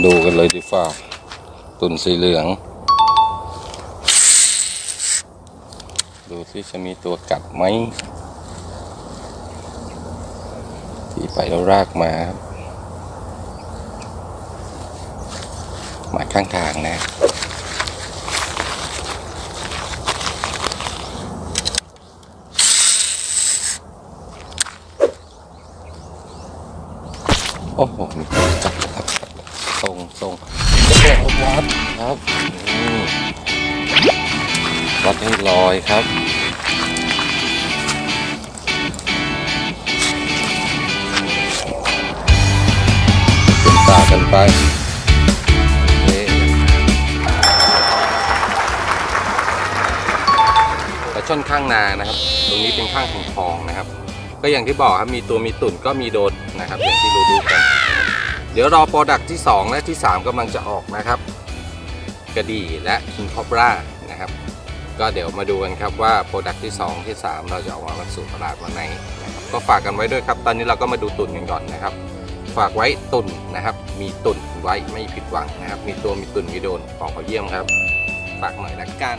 ดูกันเลยดีฟ้าตุ่นสีเหลือง ดูที่จะมีตัวกัดไหมที่ไปแล้วรากมาครับหมาข้างทางนะโอ้โหมีคนจับครับ ทรงทรงวัดครับอืมวัดให้ลอยครับเป็นตากันไปโอเคปลาช่อนข้างนานะครับ ตรงนี้เป็นข้างของคลองนะครับ ก็อย่างที่บอกครับมีตัวมีตุ่นก็มีโดนนะครับอย่างที่รู้ๆกันนะครับ เดี๋ยวรอโปรดักที่ 2 และที่ 3กำลังจะออกนะครับ กระดี่และคิงคอปรานะครับ ก็เดี๋ยวมาดูกันครับว่าโปรดักที่ 2 ที่ 3 เราจะออกมาสู่ตลาดวันไหนนะครับก็ฝากกันไว้ด้วยครับ ตอนนี้เราก็มาดูตุ่นกันก่อนนะครับ ฝากไว้ตุ่นนะครับ มีตุ่นไว้ไม่ผิดหวังนะครับ มีตัวมีตุ่นมีโดนของเขาเยี่ยมครับ ฝากหน่อยละกัน